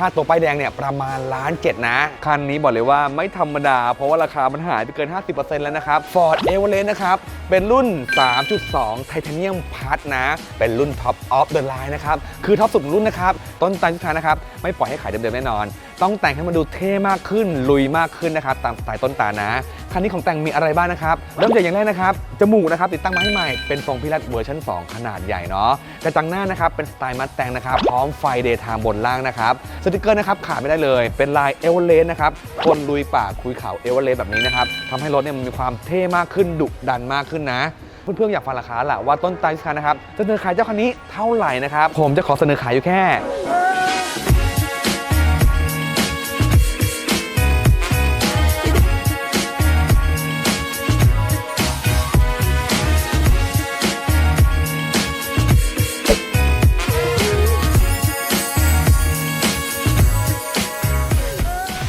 ค่าตัวป้ายแดงเนี่ยประมาณล้านเจ็ดนะ คันนี้บอกเลยว่าไม่ธรรมดา เพราะว่าราคามันหายไปเกิน 50%แล้วนะครับ Ford e v e r e s t นะครับ เป็นรุ่น 3.2 ไทเทเนียมพัทนะ เป็นรุ่น Top of the Line นะครับ คือท็อปสุดรุ่นนะครับ ต้นตาลทุกทางนะครับ ไม่ปล่อยให้ขายเดิมๆแน่นอน ต้องแต่งให้มันดูเท่มากขึ้น ลุยมากขึ้นนะครับ ตามสไตล์ต้นตาลนะ คันนี้ของแต่งมีอะไรบ้างนะครับ เริ่มจากอย่างแรกนะครับ จมูกนะครับติดตั้งมาให้ใหม่ เป็นทรงพิรัตเวอร์ชัน2 ขนาดใหญ่เนาะ กระจังหน้านะครับเป็นสไตล์มัดแต่งนะครับ พร้อมไฟเดย์ไทม์บนล่างนะครับ สติกเกอร์นะครับขาดไม่ได้เลย เป็นลายเอเวอเรสต์นะครับคนลุยป่าคุยเขาเอเวอเรสต์แบบนี้นะครับทำให้รถเนี่ยมันมีความเท่มากขึ้นดุดันมากขึ้นนะ เพื่อนๆอยากฟังราคาแหละว่าต้นตาลคันนะครับจะเสนอขายเจ้าคันนี้เท่าไหร่นะครับผมจะขอเสนอขายอยู่แค่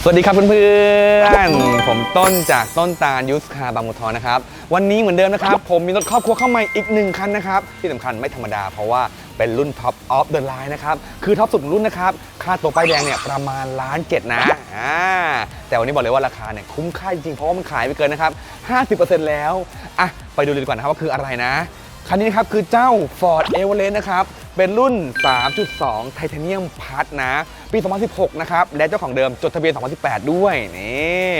สวัสดีครับเพื่อนๆ ผมต้นจากต้นตาลยูสคาบางมุทอนะครับ วันนี้เหมือนเดิมนะครับ ผมมีรถครอบครัวเข้ามาอีกหนึ่งคันนะครับ ที่สำคัญไม่ธรรมดาเพราะว่าเป็นรุ่น Top of the Line นะครับ คือท็อปสุดรุ่นนะครับ ค่าตัวป้ายแดงเนี่ยประมาณล้านเจ็ดนะอ่าแต่วันนี้บอกเลยว่าราคาเนี่ยคุ้มค่าจริงๆ เพราะว่ามันขายไปเกินนะครับ50%แล้วอะไปดูดีกว่านะครับว่าคืออะไรนะคันนี้นะครับคือเจ้า Ford e v e r e s t นะครับ เป็นรุ่น 3.2 ไทเทเนียมพัทนะ ปี 2016 นะครับ และเจ้าของเดิมจดทะเบียน 2018 ด้วย นี่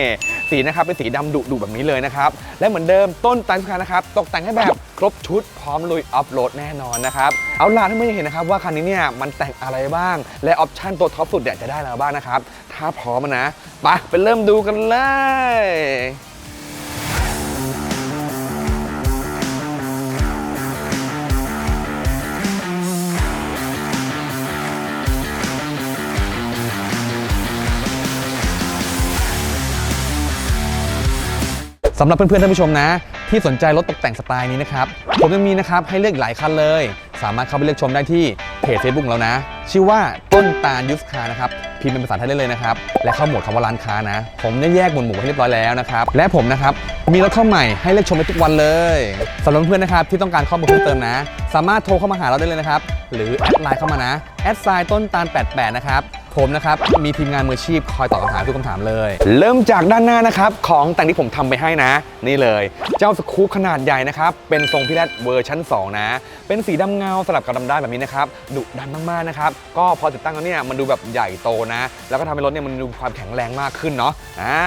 สีนะครับ เป็นสีดำดุดุแบบนี้เลยนะครับ และเหมือนเดิมต้นตันสคันนะครับ ตกแต่งให้แบบครบชุดพร้อมลุยออฟโหลดแน่นอนนะครับ เอาล่ะท่านผู้ชมเห็นนะครับว่าคันนี้เนี่ยมันแต่งอะไรบ้าง และออปชันตัวท็อปสุดเนี่ยจะได้อะไรบ้างนะครับ ถ้าพร้อมนะไปไปเริ่มดูกันเลย สำหรับเพื่อนๆท่านผู้ชมนะ ที่สนใจรถตกแต่งสไตล์นี้นะครับผมยังมีนะครับให้เลือกหลายคันเลย สามารถเข้าไปเลือกชมได้ที่เพจ Facebook ของเรานะ ชื่อว่าต้นตาลยุสคานะครับพิมพ์เป็นภาษาไทยได้เลยนะครับ และเข้าหมวดคำว่าร้านค้านะ ผมได้แยกหมวดหมู่ให้เรียบร้อยแล้วนะครับ และผมนะครับมีรถเข้าใหม่ให้เลือกชมได้ทุกวันเลยสำหรับเพื่อนๆนะครับที่ต้องการข้อมูลเพิ่มเติมนะ สามารถโทรเข้ามาหาเราได้เลยนะครับหรือแอดไลน์เข้ามานะแอดไซน์ต้นตาล88นะครับ ผมนะครับ มีทีมงานมืออาชีพคอยตอบคำถามทุกคำถามเลย เริ่มจากด้านหน้านะครับ ของแต่งที่ผมทำไปให้นะ นี่เลย เจ้าสกู๊ปขนาดใหญ่นะครับ เป็นทรงพิรัตเวอร์ชัน2 นะ เป็นสีดำเงาสลับกับดำด้านแบบนี้นะครับดุดันมากๆนะครับ ก็พอติดตั้งแล้วเนี่ยมันดูแบบใหญ่โตนะ แล้วก็ทำให้รถเนี่ยมันดูความแข็งแรงมากขึ้นเนาะอ่า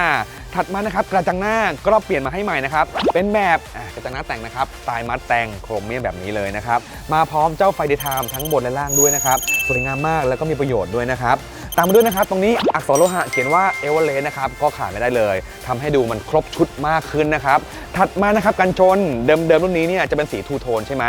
ถัดมานะครับกระจังหน้าก็เปลี่ยนมาให้ใหม่นะครับเป็นแบบกระจังหน้าแต่งนะครับสไตล์มัดแต่งโครเมียมแบบนี้เลยนะครับมาพร้อมเจ้าไฟเดย์ไทม์ทั้งบนและล่างด้วยนะครับสวยงามมากแล้วก็มีประโยชน์ด้วยนะครับ ตามมาด้วยนะครับตรงนี้อักษรโลหะเขียนว่าเอเวอเรสต์นะครับก็ขาดไม่ได้เลยทำให้ดูมันครบชุดมากขึ้นนะครับถัดมานะครับกันชนเดิมๆรุ่นนี้เนี่ยจะเป็นสีทูโทนใช่ไหม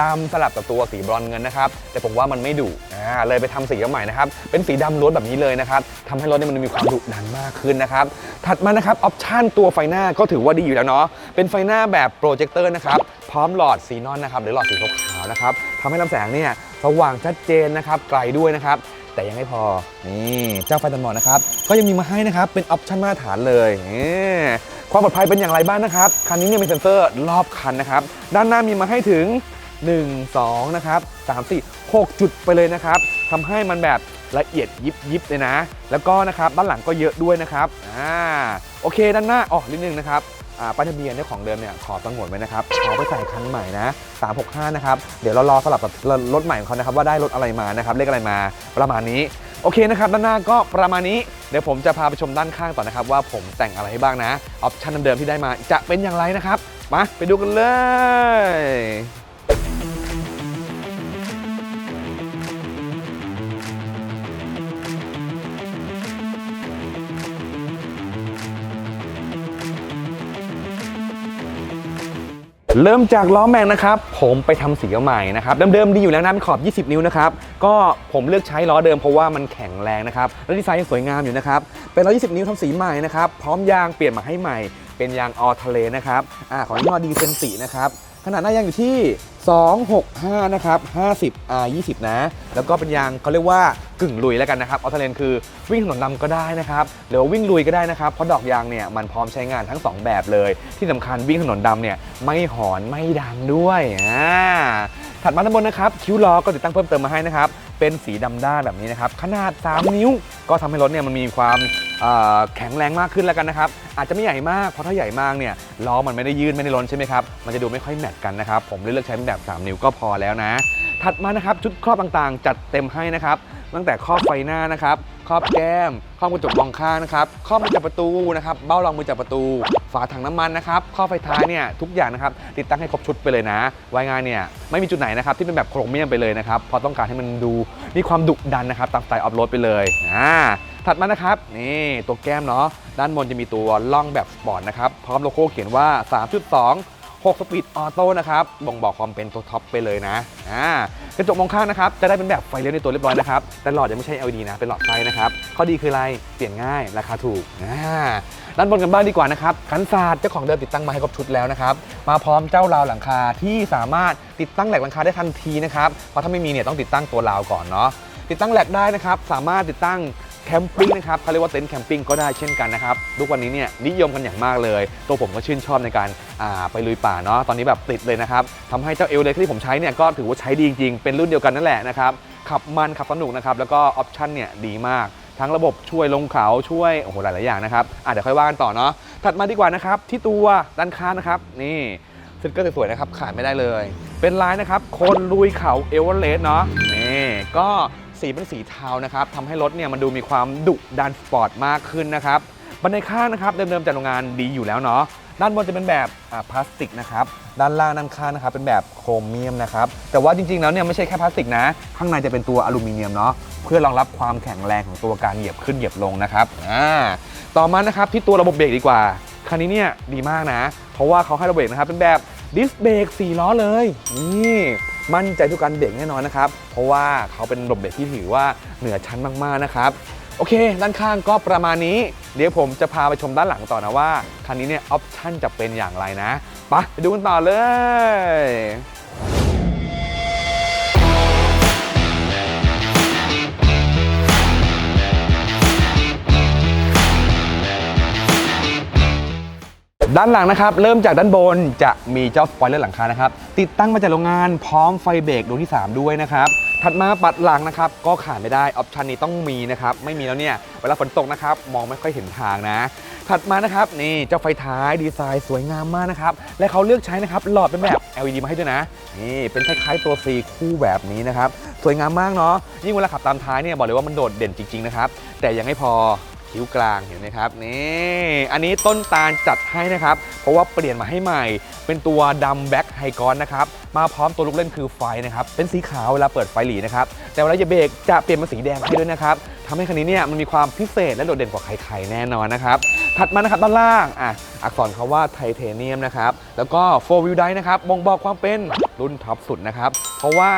ดำสลับกับตัวสีบรอนเงินนะครับแต่ผมว่ามันไม่ดุอ่าเลยไปทำสีใหม่นะครับเป็นสีดำล้วนแบบนี้เลยนะครับทำให้รถเนี่ยมันมีความดุดันมากขึ้นนะครับถัดมานะครับออปชั่นตัวไฟหน้าก็ถือว่าดีอยู่แล้วเนาะเป็นไฟหน้าแบบโปรเจคเตอร์นะครับพร้อมหลอดซีนอนนะครับหรือหลอดสีขาวๆนะครับทำให้ลำแสงเนี่ย สว่างชัดเจนนะครับไกลด้วยนะครับ แต่ยังไม่พอนี่เจ้าไฟตัดหมอกนะครับ ก็ยังมีมาให้นะครับเป็นออปชั่นมาตรฐานเลยความปลอดภัยเป็นอย่างไรบ้างนะครับคันนี้เนี่ยมีเซ็นเซอร์รอบคันนะครับ ด้านหน้ามีมาให้ถึง 1 2 นะครับ 3 4 6 จุดไปเลยนะครับทำให้มันแบบละเอียดยิบยิบเลยนะ แล้วก็นะครับด้านหลังก็เยอะด้วยนะครับอ่าโอเคด้านหน้าอ๋อนิดนึงนะครับ อ่าป้ายทะเบียนเนี่ยของเดิมเนี่ยขอตั้งหนดไว้นะครับขอไปใส่คันใหม่นะ365นะครับเดี๋ยวเรารอสลับกับรถใหม่ของเขานะครับว่าได้รถอะไรมานะครับเลขอะไรมาประมาณนี้โอเคนะครับด้านหน้าก็ประมาณนี้เดี๋ยวผมจะพาไปชมด้านข้างต่อนะครับว่าผมแต่งอะไรให้บ้างนะออปชั่นเดิมๆที่ได้มาจะเป็นอย่างไรนะครับมาไปดูกันเลย เริ่มจากล้อแม็กนะครับ ผมไปทำสีใหม่นะครับเดิมๆดีอยู่แล้วนะเป็นขอบ 20 นิ้วนะครับ ก็ผมเลือกใช้ล้อเดิมเพราะว่ามันแข็งแรงนะครับ และดีไซน์ยังสวยงามอยู่นะครับ เป็นล้อ 20 นิ้วทำสีใหม่นะครับ พร้อมยางเปลี่ยนมาให้ใหม่ เป็นยางออทะเลนะครับอ่าของยี่ห้อดีเซนสีนะครับ ขนาดหน้ายางอยู่ที่ 265 นะครับ 50 R 20 นะ แล้วก็เป็นยางเขาเรียกว่ากึ่งลุยแล้วกันนะครับออทเลนคือวิ่งถนนดำก็ได้นะครับหรือว่าวิ่งลุยก็ได้นะครับเพราะดอกยางเนี่ยมันพร้อมใช้งานทั้ง 2 แบบเลย ที่สำคัญวิ่งถนนดำเนี่ยไม่หอนไม่ดังด้วยอ่าถัดมาด้านบนนะครับคิ้วล้อก็ติดตั้งเพิ่มเติมมาให้นะครับเป็นสีดำด้านแบบนี้นะครับขนาด 3 นิ้วก็ทำให้รถเนี่ยมันมีความแข็งแรงมากขึ้นแล้วกันนะครับ อาจจะไม่ใหญ่มาก เพราะถ้าใหญ่มากเนี่ยล้อมันไม่ได้ยืดไม่ได้ล้นใช่ไหมครับ มันจะดูไม่ค่อยแมทกันนะครับ ผมเลยเลือกใช้เป็นแบบ 3 นิ้วก็พอแล้วนะ ถัดมานะครับชุดครอบต่างๆ จัดเต็มให้นะครับ ตั้งแต่ครอบไฟหน้านะครับครอบแก้มครอบกระจกมองข้างนะครับครอบมือจับประตูนะครับเบ้ารองมือจับประตู ฝาถังน้ำมันนะครับครอบไฟท้ายเนี่ยทุกอย่างนะครับติดตั้งให้ครบชุดไปเลยนะวายงานเนี่ยไม่มีจุดไหนนะครับที่เป็นแบบโครเมียมไปเลยนะครับเพราะต้องการให้มันดูมีความดุดันนะครับตามสไตล์ออฟโรดไปเลยอ่าถัดมานะครับนี่ตัวแก้มเนาะด้านบนจะมีตัวล่องแบบสปอร์ตนะครับพร้อมโลโก้เขียนว่า 3.2 6 สปีดออโต้นะครับบ่งบอกความเป็นตัวท็อปไปเลยนะอ่ากระจกมองข้างนะครับจะได้เป็นแบบไฟเลี้ยวในตัวเรียบร้อยนะครับแต่หลอดยังไม่ใช่ LED นะเป็นหลอดไฟนะครับข้อดีคืออะไรเปลี่ยนง่ายราคาถูกอ่าด้านบนกันบ้างดีกว่านะครับคันศาสตร์เจ้าของเดิมติดตั้งมาให้ครบชุดแล้วนะครับมาพร้อมเจ้าราวหลังคาที่สามารถติดตั้งแหลกหลังคาได้ทันทีนะครับเพราะถ้าไม่มีเนี่ยต้องติดตั้งตัวราวก่อนเนาะติดตั้งแหลกได้นะครับสามารถติดตั้ง แคมปิ้งนะครับเขาเรียกว่าเต็นท์แคมปิ้งก็ได้เช่นกันนะครับทุกวันนี้เนี่ยนิยมกันอย่างมากเลย ตัวผมก็ชื่นชอบในการาไปลุยป่าเนาะตอนนี้แบบติดเลยนะครับทำให้เจ้าเอลเล็กที่ผมใช้เนี่ยก็ถือว่าใช้ดีจริงๆเป็นรุ่นเดียวกันนั่นแหละนะครับขับมันขับสนุกนะครับแล้วก็ออปชั่นเนี่ยดีมากทั้งระบบช่วยลงเขาช่วยโอ้โหหลาย ๆ อย่างนะครับอะเดี๋ยวค่อยว่ากันต่อเนาะถัดมาดีกว่านะครับ ที่ตัวด้านข้างนะครับ นี่สติ๊กเกอร์สวย ๆ นะครับ ขาดไม่ได้เลย เป็นลายนะครับ คนลุยเขาเอเวอเรสต์เนาะนี่ก็ สีเป็นสีเทานะครับทำให้รถเนี่ยมันดูมีความดุดันสปอร์ตมากขึ้นนะครับบันไดข้างนะครับเดิมๆจากโรงงานดีอยู่แล้วเนาะด้านบนจะเป็นแบบพลาสติกนะครับด้านล่างด้านข้างนะครับเป็นแบบโครเมียมนะครับแต่ว่าจริงๆแล้วเนี่ยไม่ใช่แค่พลาสติกนะ ข้างในจะเป็นตัวอลูมิเนียมเนาะเพื่อรองรับความแข็งแรงของตัวการเหยียบขึ้นเหยียบลงนะครับอ่าต่อมานะครับที่ตัวระบบเบรกดีกว่าคันนี้เนี่ยดีมากนะ เพราะว่าเขาให้ระบบเบรกนะครับเป็นแบบดิสเบรก4ล้อเลยนี่ มั่นใจทุกการเบรกแน่นอนนะครับ เพราะว่าเขาเป็นระบบเบรกที่ถือว่าเหนือชั้นมากๆนะครับ โอเค ด้านข้างก็ประมาณนี้ เดี๋ยวผมจะพาไปชมด้านหลังต่อนะว่า คันนี้เนี่ยออปชั่นจะเป็นอย่างไรนะ ไปดูกันต่อเลย ด้านหลังนะครับ เริ่มจากด้านบนจะมีเจ้าสปอยเลอร์หลังคานะครับ ติดตั้งมาจากโรงงานพร้อมไฟเบรกดวงที่ 3 ด้วยนะครับ ถัดมาปัดหลังนะครับ ก็ขาดไม่ได้ออปชันนี้ต้องมีนะครับ ไม่มีแล้วเนี่ยเวลาฝนตกนะครับ มองไม่ค่อยเห็นทางนะ ถัดมานะครับนี่เจ้าไฟท้ายดีไซน์สวยงามมากนะครับ และเขาเลือกใช้นะครับหลอดเป็นแบบ LED มาให้ด้วยนะนี่เป็นคล้ายๆตัว C คู่แบบนี้นะครับสวยงามมากเนาะยิ่งเวลาขับตามท้ายเนี่ยบอกเลยว่ามันโดดเด่นจริงๆนะครับแต่ยังไม่พอ คิ้วกลางเห็นไหมครับนี่อันนี้ต้นตาลจัดให้นะครับ เพราะว่าเปลี่ยนมาให้ใหม่ เป็นตัวดำแบ็คไฮกอนนะครับมาพร้อมตัวลูกเล่นคือไฟนะครับเป็นสีขาวเวลาเปิดไฟหลีนะครับแต่เวลาจะเบรกจะเปลี่ยนเป็นสีแดงให้ด้วยนะครับทำให้คันนี้เนี่ยมันมีความพิเศษและโดดเด่นกว่าใครๆแน่นอนนะครับถัดมานะครับด้านล่างอะอักษรคาว่าไทเทเนียมนะครับแล้วก็4 wheel drive นะครับบ่งบอกความเป็นรุ่นท็อปสุดนะครับเพราะว่า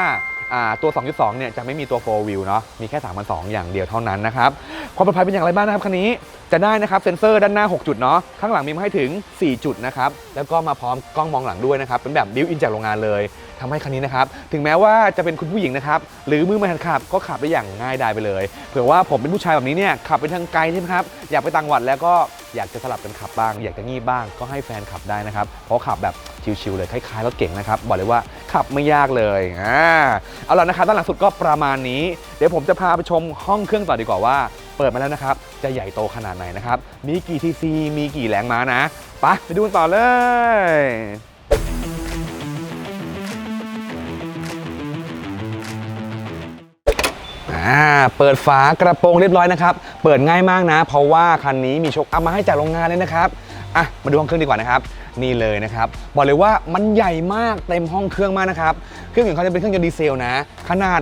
ตัว 2.2 เนี่ยจะไม่มีตัว 4 wheel เนาะ มีแค่3.2อย่างเดียวเท่านั้นนะครับ ความปลอดภัยเป็นอย่างไรบ้างนะครับคันนี้ จะได้นะครับเซ็นเซอร์ด้านหน้า 6 จุดเนาะ ข้างหลังมีมาให้ถึง 4 จุดนะครับ แล้วก็มาพร้อมกล้องมองหลังด้วยนะครับ เป็นแบบดิวอินจากโรงงานเลยทำให้คันนี้นะครับ ถึงแม้ว่าจะเป็นคุณผู้หญิงนะครับ หรือมือใหม่หัดขับก็ขับได้อย่างง่ายดายไปเลย เผื่อว่าผมเป็นผู้ชายแบบนี้เนี่ยขับไปทางไกลใช่ไหมครับ อยากไปต่างจังหวัดแล้วก็อยากจะสลับกันขับบ้าง อยากจะงีบบ้างก็ให้แฟนขับได้นะครับ เพราะขับแบบชิวๆเลยคล้ายๆรถเก่งนะครับ บอกเลยว่า ขับไม่ยากเลยอ่าเอาล่ะนะครับด้านหลังสุดก็ประมาณนี้ เดี๋ยวผมจะพาไปชมห้องเครื่องต่อดีกว่าว่า เปิดมาแล้วนะครับ จะใหญ่โตขนาดไหนนะครับ มีกี่ทีซีมีกี่แรงม้านะไปไปดูกันต่อเลยอ่าเปิดฝากระโปรงเรียบร้อยนะครับ เปิดง่ายมากนะ เพราะว่าคันนี้มีโชคอัพมาให้จากโรงงานเลยนะครับ อะมาดูห้องเครื่องดีกว่านะครับ นี่เลยนะครับบอกเลยว่ามันใหญ่มากเต็มห้องเครื่องมากนะครับเครื่องของเขาจะเป็นเครื่องยนต์ดีเซลนะ ขนาด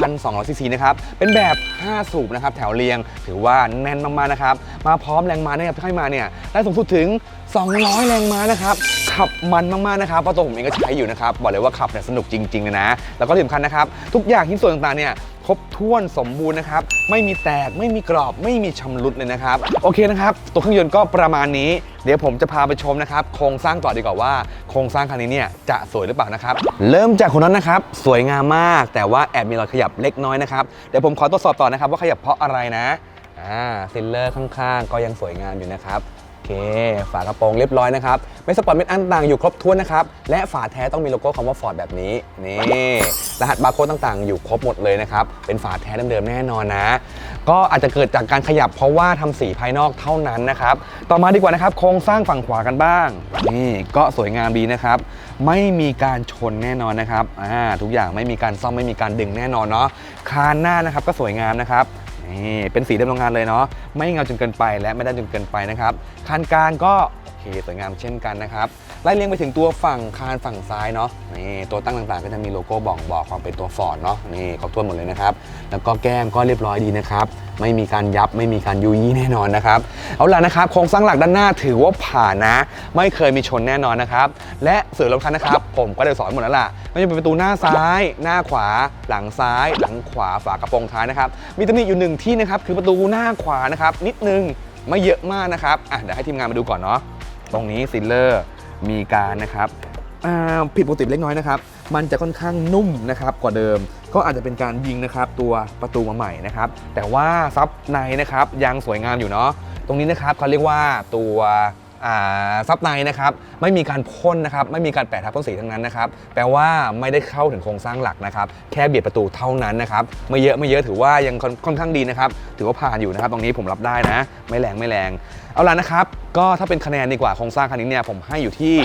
3,200ซีซีนะครับเป็นแบบ 5 สูบนะครับแถวเรียงถือว่าแน่นมากๆนะครับมาพร้อมแรงม้านะครับที่ให้มาเนี่ยได้สูงสุดถึง 200 แรงม้านะครับขับมันมากๆนะครับเพราะตัวผมเองก็ใช้อยู่นะครับบอกเลยว่าขับเนี่ยสนุกจริงๆเลยนะแล้วก็ที่สำคัญนะครับทุกอย่างชิ้นส่วนต่างๆเนี่ย ครบถ้วนสมบูรณ์นะครับ ไม่มีแตกไม่มีกรอบไม่มีชำรุดเลยนะครับ โอเคนะครับ ตัวเครื่องยนต์ก็ประมาณนี้ เดี๋ยวผมจะพาไปชมนะครับ โครงสร้างต่อดีกว่าว่า โครงสร้างคันนี้เนี่ยจะสวยหรือเปล่านะครับ เริ่มจากคนนั้นนะครับ สวยงามมาก แต่ว่าแอบมีรอยขยับเล็กน้อยนะครับ เดี๋ยวผมขอตรวจสอบต่อนะครับว่าขยับเพราะอะไรนะ อ่าซิลเลอร์ข้างๆ ก็ยังสวยงามอยู่นะครับ เค ฝากระโปรงเรียบร้อยนะครับไม่สปอร์ตเม็ดอันต่างอยู่ครบถ้วนนะครับ และฝาแท้ต้องมีโลโก้คำว่า Ford แบบนี้ นี่ รหัสบาร์โค้ดต่างๆ อยู่ครบหมดเลยนะครับ เป็นฝาแท้เดิมๆแน่นอนนะ ก็อาจจะเกิดจากการขยับเพราะว่าทำสีภายนอกเท่านั้นนะครับ ต่อมาดีกว่านะครับ โครงสร้างฝั่งขวากันบ้าง นี่ก็สวยงามดีนะครับ ไม่มีการชนแน่นอนนะครับอ่าทุกอย่างไม่มีการซ่อมไม่มีการดึงแน่นอนเนาะคานหน้านะครับก็สวยงามนะครับ นี่เป็นสีเดิมโรงงานเลยเนาะไม่เงาจนเกินไปและไม่ได้จนเกินไปนะครับคานกลางก็โอเคสวยงามเช่นกันนะครับไล่เลียงไปถึงตัวฝั่งคานฝั่งซ้ายเนาะนี่ตัวตั้งต่างๆ ก็จะมีโลโก้บอกบอกความเป็นตัวฟอร์ดเนาะนี่ครบถ้วนหมดเลยนะครับแล้วก็แก้มก็เรียบร้อยดีนะครับ ไม่มีการยับไม่มีการยุยยี่แน่นอนนะครับ เอาล่ะนะครับโครงสร้างหลักด้านหน้าถือว่าผ่านนะ ไม่เคยมีชนแน่นอนนะครับ และเสือลำคันนะครับ ผมก็ได้สอนหมดแล้วล่ะไม่ว่าจะเป็นประตูหน้าซ้าย หน้าขวา หลังซ้าย หลังขวาฝากระโปรงท้ายนะครับมีตำหนิอยู่หนึ่งที่นะครับคือประตูหน้าขวานะครับนิดนึงไม่เยอะมากนะครับอะเดี๋ยวให้ทีมงานมาดูก่อนเนาะตรงนี้ซิลเลอร์มีการนะครับผิดปกติเล็กน้อยนะครับ มันจะค่อนข้างนุ่มนะครับกว่าเดิม ก็อาจจะเป็นการยิงนะครับตัวประตูมาใหม่นะครับแต่ว่าซับในนะครับยังสวยงามอยู่เนาะตรงนี้นะครับเขาเรียกว่าตัวอ่าซับในนะครับไม่มีการพ่นนะครับไม่มีการแปะทับพ่นสีทั้งนั้นนะครับแปลว่าไม่ได้เข้าถึงโครงสร้างหลักนะครับแค่เบียดประตูเท่านั้นนะครับไม่เยอะไม่เยอะถือว่ายังค่อนค่อนข้างดีนะครับถือว่าผ่านอยู่นะครับตรงนี้ผมรับได้นะ ไม่แรงไม่แรง เอาล่ะนะครับ ก็ถ้าเป็นคะแนนดีกว่าโครงสร้างคันนี้เนี่ยผมให้อยู่ที่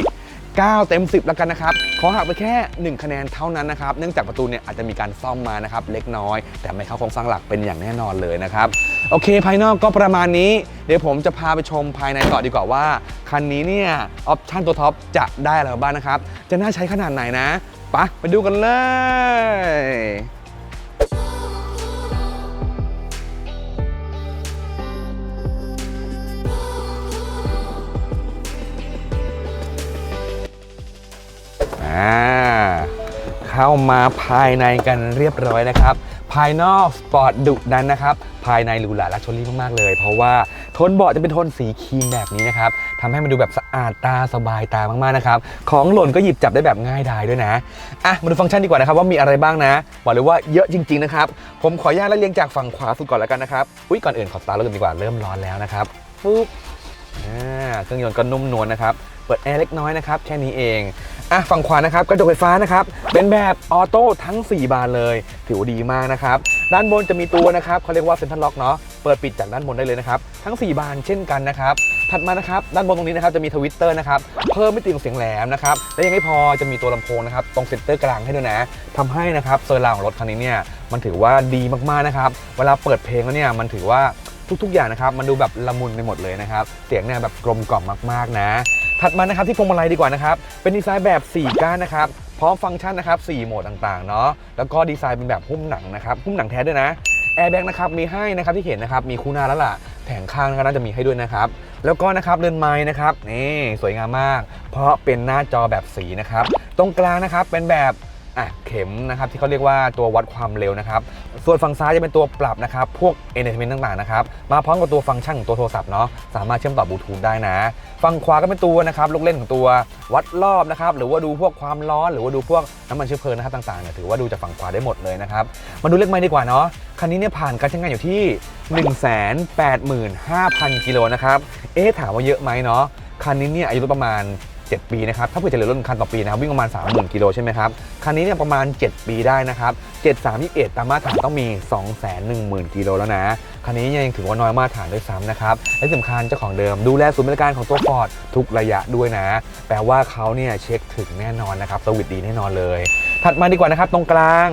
9 เต็ม 10 แล้วกันนะครับ ขอหักไปแค่ 1 คะแนนเท่านั้นนะครับ เนื่องจากประตูเนี่ยอาจจะมีการซ่อมมานะครับเล็กน้อย แต่ไม่เข้าโครงสร้างหลักเป็นอย่างแน่นอนเลยนะครับ โอเค ภายนอกก็ประมาณนี้ เดี๋ยวผมจะพาไปชมภายในต่อดีกว่าว่า คันนี้เนี่ยออปชั่นตัวท็อปจะได้อะไรบ้างนะครับ จะน่าใช้ขนาดไหนนะไปะไปดูกันเลย อ่าเข้ามาภายในกันเรียบร้อยนะครับ ภายนอกสปอร์ตดุดันนะครับ ภายในหรูหราลักชัวรี่มากๆเลย เพราะว่าโทนเบาะจะเป็นโทนสีครีมแบบนี้นะครับทำให้มันดูแบบสะอาดตาสบายตามากๆนะครับ ของหล่นก็หยิบจับได้แบบง่ายดายด้วยนะอะมาดูฟังก์ชันดีกว่านะครับว่ามีอะไรบ้างนะบอกเลยว่าเยอะจริง ๆนะครับ ผมขออนุญาตไล่เรียงจากฝั่งขวาสุดก่อนแล้วกันนะครับอุ้ยก่อนอื่นขอสตาร์ทรถกันดีกว่าเริ่มร้อนแล้วนะครับปุ๊บ อ่าเครื่องยนต์ก็นุ่มนวลนะครับ เปิดแอร์เล็กน้อยนะครับ แค่นี้เอง อะฝั่งขวานะครับกระจกไฟฟ้านะครับ เป็นแบบออโต้ทั้ง 4 บานเลย ถือว่าดีมากนะครับ ด้านบนจะมีตัวนะครับเขาเรียกว่าเซ็นทรัลล็อกเนาะ เปิดปิดจากด้านบนได้เลยนะครับ ทั้ง 4 บานเช่นกันนะครับ ถัดมานะครับ ด้านบนตรงนี้นะครับจะมีทวิตเตอร์นะครับ เพิ่มไมิติของเสียงแหลมนะครับ และยังไม่พอจะมีตัวลำโพงนะครับตรงเซ็นเตอร์กลางให้ด้วยนะทำให้นะครับเซอร์ราวของรถคันนี้เนี่ยมันถือว่าดีมากๆนะครับ เวลาเปิดเพลงแล้วเนี่ยมันถือว่า ทุก ๆ อย่างนะครับมันดูแบบละมุนไปหมดเลยนะครับเสียงเนี่ยแบบกลมกล่อมมากๆนะ ถัดมานะครับที่พวงมาลัยดีกว่านะครับเป็นดีไซน์แบบ 4 ก้านนะครับพร้อมฟังก์ชันนะครับ4โหมดต่างๆเนาะแล้วก็ดีไซน์เป็นแบบหุ้มหนังนะครับหุ้มหนังแท้ด้วยนะแอร์แบ็กนะครับมีให้นะครับที่เห็นนะครับมีคู่หน้าแล้วล่ะแผงข้างนะครับน่าจะมีให้ด้วยนะครับแล้วก็นะครับเรือนไม้นะครับนี่สวยงามมาก เพราะเป็นหน้าจอแบบสีนะครับตรงกลางนะครับเป็นแบบ อะเข็มนะครับที่เขาเรียกว่าตัววัดความเร็วนะครับส่วนฝั่งซ้ายจะเป็นตัวปรับนะครับพวก entertainment ต่างๆนะครับมาพร้อมกับตัวฟังก์ชันของตัวโทรศัพท์เนาะสามารถเชื่อมต่อบลูทูธได้นะฝั่งขวาก็เป็นตัวนะครับลูกเล่นของตัววัดรอบนะครับหรือว่าดูพวกความร้อน หรือว่าดูพวกน้ำมันเชื้อเพลิงนะครับต่างๆเนี่ยถือว่าดูจากฝั่งขวาได้หมดเลยนะครับมาดูเลขไม้ดีกว่าเนาะคันนี้เนี่ยผ่านการใช้งานอยู่ที่ 185,000กิโลนะครับเอ๊ะถามว่าเยอะไหมเนาะคันนี้เนี่ยอายุประมาณ 7 ปีนะครับถ้าเผื่อจะเหลือรถคันต่อปีนะครับวิ่งประมาณ 30,000กิโลใช่ไหมครับคันนี้เนี่ยประมาณ 7 ปีได้นะครับ7 3 1ตามมาตรฐานต้องมี 210,000กิโลแล้วนะคันนี้ยังถือว่าน้อยมาตรฐานด้วยซ้ำนะครับและสำคัญเจ้าของเดิมดูแลศูนย์บริการของตัวฟอร์ดทุกระยะด้วยนะ แปลว่าเขาเนี่ยเช็คถึงแน่นอนนะครับสวิตดีแน่นอนเลย ถัดมาดีกว่านะครับตรงกลาง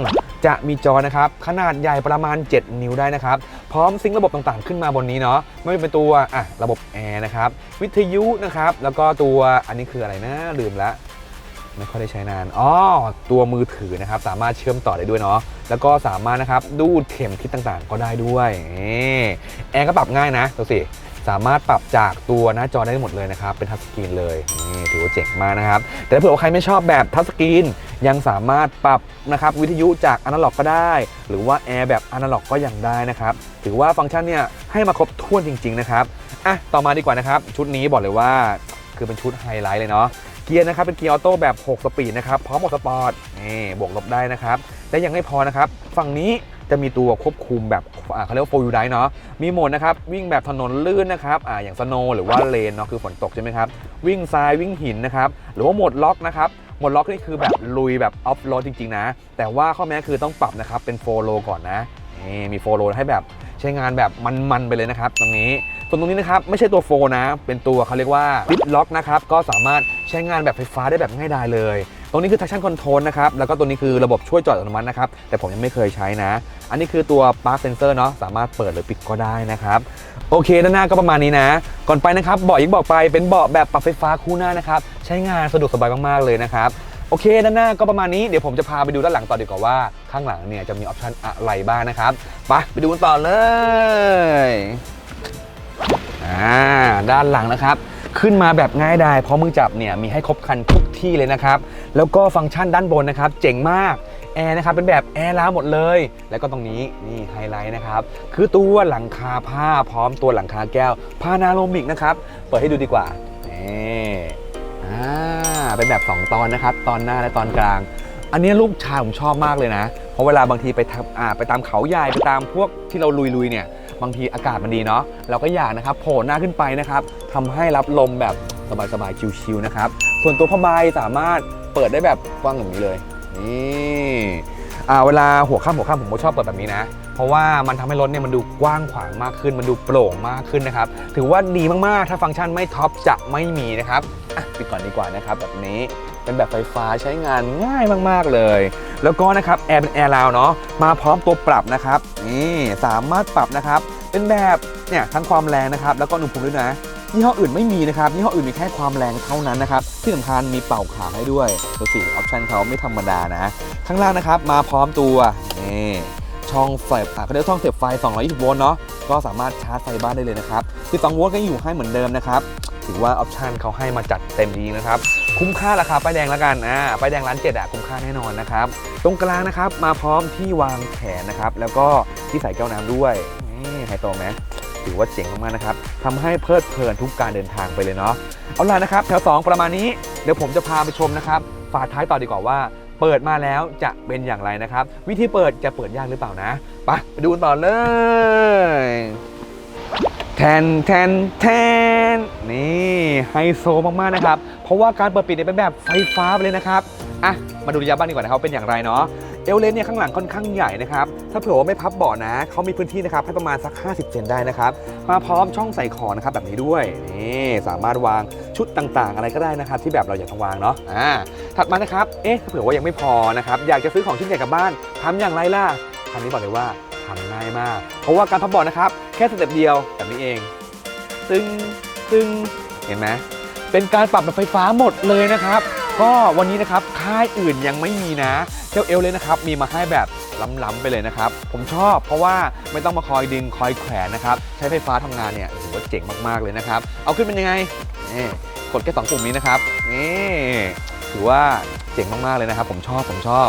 จะมีจอนะครับขนาดใหญ่ประมาณ 7 นิ้วได้นะครับพร้อมซิงค์ระบบต่างๆ ขึ้นมาบนนี้เนาะไม่ว่าเป็นตัวอะระบบแอร์นะครับวิทยุนะครับแล้วก็ตัวอันนี้คืออะไรนะลืมละไม่ค่อยได้ใช้นานอ๋อตัวมือถือนะครับสามารถเชื่อมต่อได้ด้วยเนาะแล้วก็สามารถนะครับดูดเข็มทิศต่างๆ ก็ได้ด้วยแอร์ก็ปรับง่ายนะดูสิสามารถปรับจากตัวหน้าจอได้หมดเลยนะครับเป็นทัชสกรีนเลยนี่ถือว่าเจ๋งมากนะครับ แต่ถ้าเผื่อใครไม่ชอบแบบทัชสกรีน ยังสามารถปรับนะครับวิทยุจากอนาล็อกก็ได้ หรือว่าแอร์แบบอนาล็อกก็ยังได้นะครับ ถือว่าฟังก์ชันเนี่ยให้มาครบถ้วนจริง ๆ นะครับอะต่อมาดีกว่านะครับ ชุดนี้บอกเลยว่าคือเป็นชุดไฮไลท์เลยเนาะเกียร์นะครับเป็นเกียร์ออโต้แบบ 6 สปีดนะครับพร้อมโหมดสปอร์ตนี่บวกลบได้นะครับและยังไม่พอนะครับฝั่งนี้จะมีตัวควบคุมแบบเขาเรียกว่า4 wheel drive เนาะมีโหมดนะครับวิ่งแบบถนนลื่นนะครับอ่าอย่างสโนหรือว่าเลนเนาะคือฝนตกใช่ไหมครับวิ่งทรายวิ่งหินนะครับหรือว่าโหมดล็อกนะครับ หมดล็อกนี่คือแบบลุยแบบออฟโรดจริง ๆ นะ แต่ว่าข้อแม้คือต้องปรับนะครับ เป็นโฟโลก่อนนะนี่มีโฟโลให้แบบใช้งานแบบมัน ๆ ไปเลยนะครับ ตรงนี้ส่วนตรงนี้นะครับ ไม่ใช่ตัวโฟร์นะ เป็นตัวเขาเรียกว่าลิฟล็อกนะครับ ก็สามารถใช้งานแบบไฟฟ้าได้แบบง่ายดายเลย ตรงนี้คือ traction control นะครับ แล้วก็ตัวนี้คือระบบช่วยจอดอัตโนมัตินะครับ แต่ผมยังไม่เคยใช้นะ อันนี้คือตัว park sensor เนาะสามารถเปิดหรือปิดก็ได้นะครับ โอเคด้านหน้าก็ประมาณนี้นะ ก่อนไปนะครับเบาะอยิ่งบอกไปเป็นเบาะแบบปรับไฟฟ้าคู่หน้านะครับใช้งานสะดวกสบายมากๆเลยนะครับโอเคด้านหน้าก็ประมาณนี้เดี๋ยวผมจะพาไปดูด้านหลังต่อดีกว่าว่าข้างหลังเนี่ยจะมีออปชันอะไรบ้างนะครับไปไปดูกันต่อเลยอ่าด้านหลังนะครับ ขึ้นมาแบบง่ายดายเพราะมือจับเนี่ยมีให้ครบคันทุกที่เลยนะครับ แล้วก็ฟังก์ชันด้านบนนะครับ เจ๋งมาก แอร์นะครับเป็นแบบแอร์ล้าวหมดเลย แล้วก็ตรงนี้นี่ไฮไลท์นะครับคือตัวหลังคาผ้าพร้อมตัวหลังคาแก้วพานาโรมิกนะครับเปิดให้ดูดีกว่านี่อ่าเป็นแบบ 2 ตอนนะครับ ตอนหน้าและตอนกลาง อันนี้ลูกชายผมชอบมากเลยนะ เพราะเวลาบางทีไปทำอ่าไปตามเขาใหญ่ไปตามพวกที่เราลุยๆเนี่ยบางทีอากาศมันดีเนาะเราก็อยากนะครับโผล่หน้าขึ้นไปนะครับทำให้รับลมแบบสบายๆชิวๆนะครับส่วนตัวผ้าใบสามารถเปิดได้แบบกว้างอย่างนี้เลย นี่อ่าเวลาหัวข้ามหัวข้ามผมก็ชอบเปิดแบบนี้นะ เพราะว่ามันทำให้รถเนี่ยมันดูกว้างขวางมากขึ้น มันดูโปร่งมากขึ้นนะครับ ถือว่าดีมากๆ ถ้าฟังก์ชันไม่ท็อปจะไม่มีนะครับอะปิดก่อนดีกว่านะครับแบบนี้เป็นแบบไฟฟ้าใช้งานง่ายมากๆเลย แล้วก็นะครับแอร์เป็นแอร์ลาวเนาะมาพร้อมตัวปรับนะครับนี่สามารถปรับนะครับ เป็นแบบเนี่ยทั้งความแรงนะครับ แล้วก็อุณหภูมิด้วยนะ ยี่ห้ออื่นไม่มีนะครับยี่ห้ออื่นมีแค่ความแรงเท่านั้นนะครับที่สำคัญมีเป่าขาให้ด้วยดูสิออปชันเขาไม่ธรรมดานะ ข้างล่างนะครับมาพร้อมตัวนี่ช่องเสียบอะเขาเรียกช่องเสียบไฟ 220 โวลต์เนาะก็สามารถชาร์จไฟบ้านได้เลยนะครับ12โวลต์ก็ยังอยู่ให้เหมือนเดิมนะครับถือว่าออปชันเขาให้มาจัดเต็มดีนะครับ คุ้มค่าราคาป้ายแดงแล้วกันอ่าป้ายแดงร้านเจ็ดอะคุ้มค่าแน่นอนนะครับ ตรงกลางนะครับมาพร้อมที่วางแขนนะครับ แล้วก็ที่ใส่แก้วน้ำด้วยนี่ไฮโซไหม ถือว่าเจ๋งมากๆนะครับทำให้เพลิดเพลินทุกการเดินทางไปเลยเนาะเอาล่ะนะครับแถว2ประมาณนี้เดี๋ยวผมจะพาไปชมนะครับฝาท้ายต่อดีกว่าว่าเปิดมาแล้วจะเป็นอย่างไรนะครับ วิธีเปิดจะเปิดยากหรือเปล่านะไปไปดูกันต่อเลยแทนแทนแทนนี่ไฮโซมากๆนะครับ เพราะว่าการเปิดปิดเนี่ยเป็นแบบไฟฟ้าไปเลยนะครับอะมาดูระยะบ้านดีกว่านะครับว่าเป็นอย่างไรเนาะ เอลเลนเนี่ยข้างหลังค่อนข้างใหญ่นะครับ ถ้าเผื่อว่าไม่พับเบาะนะ เขามีพื้นที่นะครับให้ประมาณสัก 50 เซนได้นะครับ มาพร้อมช่องใส่ของนะครับแบบนี้ด้วย นี่สามารถวางชุดต่างๆ อะไรก็ได้นะครับ ที่แบบเราอยากจะวางเนาะ อ่า ถัดมานะครับ เอ๊ะ ถ้าเผื่อว่ายังไม่พอนะครับ อยากจะซื้อของชิ้นใหญ่กลับบ้านทำอย่างไรล่ะคันนี้บอกเลยว่าทำง่ายมาก เพราะว่าการพับเบาะนะครับ แค่สเต็ปเดียวแบบนี้เอง ตึงตึงเห็นไหมเป็นการปรับแบบไฟฟ้าหมดเลยนะครับ ก็วันนี้นะครับค่ายอื่นยังไม่มีนะ เจ้าเอลเลยนะครับ มีมาให้แบบล้ำๆไปเลยนะครับ ผมชอบเพราะว่าไม่ต้องมาคอยดึงคอยแขวนนะครับ ใช้ไฟฟ้าทำงานเนี่ยถือว่าเจ๋งมากๆเลยนะครับ เอาขึ้นเป็นยังไงนี่กดแค่สองปุ่มนี้นะครับนี่ถือว่าเจ๋งมากๆเลยนะครับ ผมชอบผมชอบ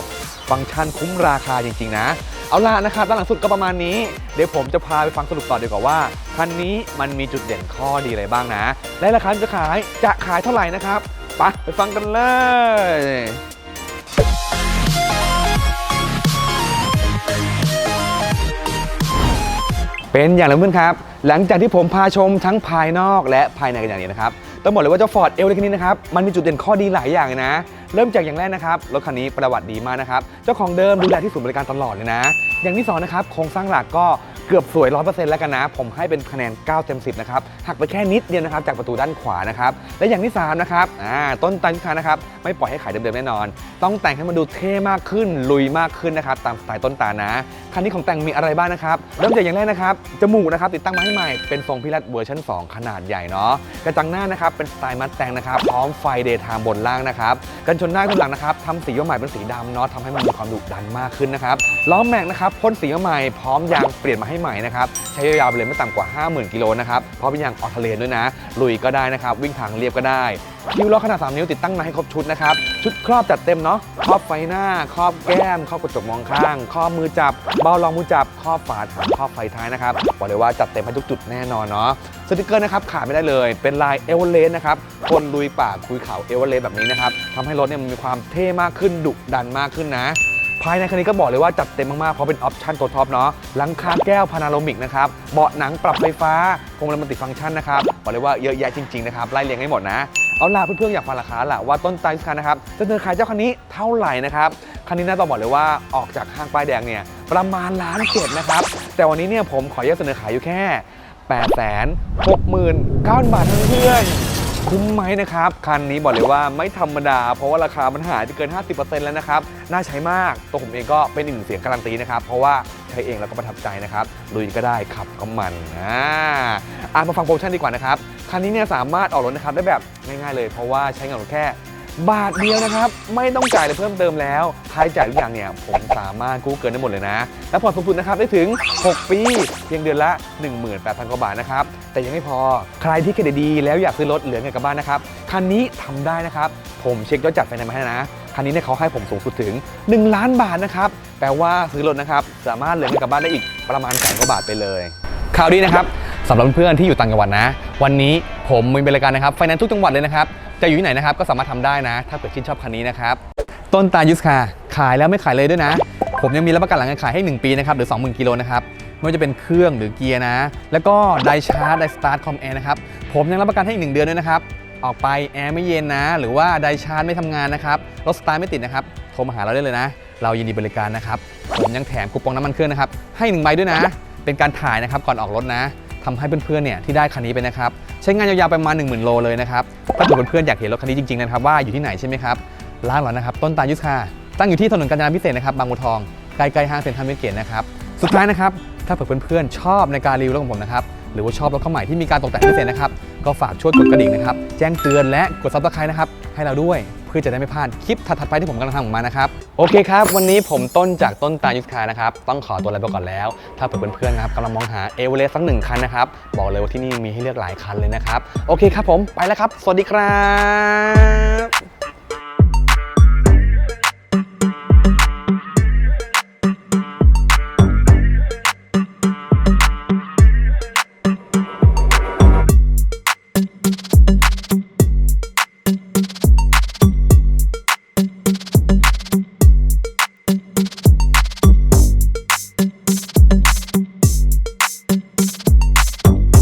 ฟังก์ชันคุ้มราคาจริง ๆ นะ เอาล่ะนะครับด้านหลังสุดก็ประมาณนี้ เดี๋ยวผมจะพาไปฟังสรุปต่อดีกว่าว่าคันนี้มันมีจุดเด่นข้อดีอะไรบ้างนะ และราคาจะขายจะขายเท่าไหร่นะครับไปไปฟังกันเลย เป็นอย่างไรเพื่อนครับ หลังจากที่ผมพาชมทั้งภายนอกและภายในกันอย่างนี้นะครับ ต้องบอกเลยว่าเจ้าฟอร์ดเอลเล็กนี้นะครับ มันมีจุดเด่นข้อดีหลายอย่างนะ เริ่มจากอย่างแรกนะครับ รถคันนี้ประวัติดีมากนะครับ เจ้าของเดิมดูแลที่ศูนย์บริการตลอดเลยนะ อย่างที่สองนะครับ โครงสร้างหลักก็ เกือบสวย 100%แล้วกันนะ ผมให้เป็นคะแนน 9 เต็ม 10 นะครับ หักไปแค่นิดเดียวนะครับ จากประตูด้านขวานะครับ และอย่างที่ 3 นะครับอ่าต้นตันค้านะครับ ไม่ปล่อยให้ขายเดิมๆแน่นอน ต้องแต่งให้มันดูเท่มากขึ้น ลุยมากขึ้นนะครับ ตามสไตล์ต้นตานะ คันนี้ของแต่งมีอะไรบ้างนะครับ เริ่มจากอย่างแรกนะครับ จมูกนะครับ ติดตั้งมาให้ใหม่ เป็นทรงพิรัตเวอร์ชัน2 ขนาดใหญ่เนาะ กระจังหน้านะครับ เป็นสไตล์มัดแต่งนะครับ พร้อมไฟเดย์ไทม์บนล่างนะครับ กันชนหน้ากันหลังนะครับทำสีมาใหม่เป็นสีดำเนาะทำให้มันมีความดุดันมากขึ้นนะครับ ล้อแม็กนะครับพ่นสีมาใหม่พร้อมยางเปลี่ยนมาให้ใหม่นะครับใช้ยาวๆไปเลยไม่ต่ำกว่า 50,000 กิโลนะครับเพราะเป็นยางออทเลนด้วยนะ ลุยก็ได้นะครับ วิ่งทางเรียบก็ได้คิ้วล้อขนาด 3 นิ้วติดตั้งมาให้ครบชุดนะครับ ชุดครอบจัดเต็มเนาะครอบไฟหน้า ครอบแก้ม ครอบกระจกมองข้าง ครอบมือจับ เบาลองมือจับ ครอบฝาถังครอบไฟท้ายนะครับบอกเลยว่าจัดเต็มให้ทุกจุดแน่นอนเนาะสติกเกอร์นะครับขาดไม่ได้เลย เป็นลายเอเวอเรสต์นะครับคนลุยป่าคุยเขาเอเวอเรสต์แบบนี้นะครับทำให้รถเนี่ยมันมีความเท่มากขึ้นดุดันมากขึ้นนะ ภายในคันนี้ก็บอกเลยว่าจัดเต็มมากๆ เพราะเป็นออปชั่นตัวท็อปเนาะหลังคาแก้วพานาโรมิกนะครับ เบาะหนังปรับไฟฟ้าพวงมาลัยมัลติฟังก์ชันนะครับ บอกเลยว่าเยอะแยะจริง ๆ นะครับ ไล่เรียงให้หมดนะ เอาล่ะเพื่อนๆ อยากฟังราคาล่ะว่าต้นตายุสคานะครับจะเสนอขายเจ้าคันนี้เท่าไหร่นะครับคันนี้น่าต้องบอกเลยว่าออกจากห้างป้ายแดงเนี่ยประมาณล้านเจ็ดนะครับแต่วันนี้เนี่ยผมขอเสนอขายอยู่แค่8 6 9 0 0 0บาทเท่านั้นเพื่อน คุ้มไหมนะครับ คันนี้บอกเลยว่าไม่ธรรมดา เพราะว่าราคามันหายไปเกิน 50%แล้วนะครับ น่าใช้มาก ตัวผมเองก็เป็นหนึ่งเสียงการันตีนะครับ เพราะว่าใช้เองแล้วก็ประทับใจนะครับลุยก็ได้ขับก็มันอ่าอะมาฟังโปรโมชั่นดีกว่านะครับ คันนี้เนี่ยสามารถออกรถนะครับได้แบบง่ายๆเลย เพราะว่าใช้เงินแค่ บาทเดียวนะครับ ไม่ต้องจ่ายเลยเพิ่มเติมแล้วค่าใช้จ่ายทุกอย่างเนี่ยผมสามารถกู้เกินได้หมดเลยนะ และผ่อนสูงสุดนะครับได้ถึง 6 ปีเพียงเดือนละ 18,000กว่าบาทนะครับ แต่ยังไม่พอใครที่เครดิตดีแล้วอยากซื้อรถเหลือเงินกลับบ้านนะครับคันนี้ทำได้นะครับผมเช็คยอดจัดไฟแนนซ์มาให้นะคันนี้เนี่ยเขาให้ผมสูงสุดถึง 1 ล้านบาทนะครับแปลว่าซื้อรถนะครับสามารถเหลือเงินกลับบ้านได้อีกประมาณแสนกว่าบาทไปเลยข่าวดีนะครับ สำหรับเพื่อนๆที่อยู่ต่างจังหวัดนะ วันนี้ผมมีบริการนะครับไฟแนนซ์ทุกจังหวัดเลยนะครับจะอยู่ที่ไหนนะครับก็สามารถทำได้นะ ถ้าเกิดชื่นชอบคันนี้นะครับต้นตาลยุสคาขายแล้วไม่ขายเลยด้วยนะ ผมยังมีรับประกันหลังการขายให้ 1 ปีนะครับหรือ 20,000กิโลนะครับไม่ว่าจะเป็นเครื่องหรือเกียร์นะ แล้วก็ไดชาร์จไดสตาร์ทคอมแอร์นะครับผมยังรับประกันให้อีกหนึ่งเดือนด้วยนะครับออกไปแอร์ไม่เย็นนะ หรือว่าไดชาร์จไม่ทำงานนะครับรถสตาร์ทไม่ติดนะครับโทรมาหาเราได้เลยนะ เรายินดีบริการนะครับผมยังแถมคูปองน้ำมันเครื่องนะครับให้หนึ่งใบด้วยนะ เป็นการถ่ายนะครับก่อนออกรถนะ ทำให้เพื่อนๆเนี่ยที่ได้คันนี้ไปนะครับใช้งานยาวๆประมาณ 10,000 โลเลยนะครับถ้าเกิดเพื่อนๆอยากเห็นรถคันนี้จริงๆนะครับว่าอยู่ที่ไหนใช่ไหมครับร้านเรานะครับต้นตาลยุทธคาตั้งอยู่ที่ถนนกาญจนาพิเศษนะครับบางบัวทองใกล้ๆห้างเซ็นทรัลเวสเกตนะครับสุดท้ายนะครับถ้าเผื่อเพื่อนๆชอบในการรีวิวรถของผมนะครับหรือว่าชอบรถคันใหม่ที่มีการตกแต่งพิเศษนะครับก็ฝากช่วยกดกระดิ่งนะครับแจ้งเตือนและกดซับสไครต์นะครับให้เราด้วย เพื่อจะได้ไม่พลาดคลิปถัดๆไปที่ผมกำลังทำออกมานะครับ โอเคครับ วันนี้ผมต้นจากต้นตาลยุทธคานะครับ ต้องขอตัวลาไปก่อนแล้ว ถ้าเผื่อเพื่อนๆนะครับกำลังมองหาเอเวอเรสต์สักหนึ่งคันนะครับ บอกเลยว่าที่นี่มีให้เลือกหลายคันเลยนะครับ โอเคครับผมไปแล้วครับ สวัสดีครับ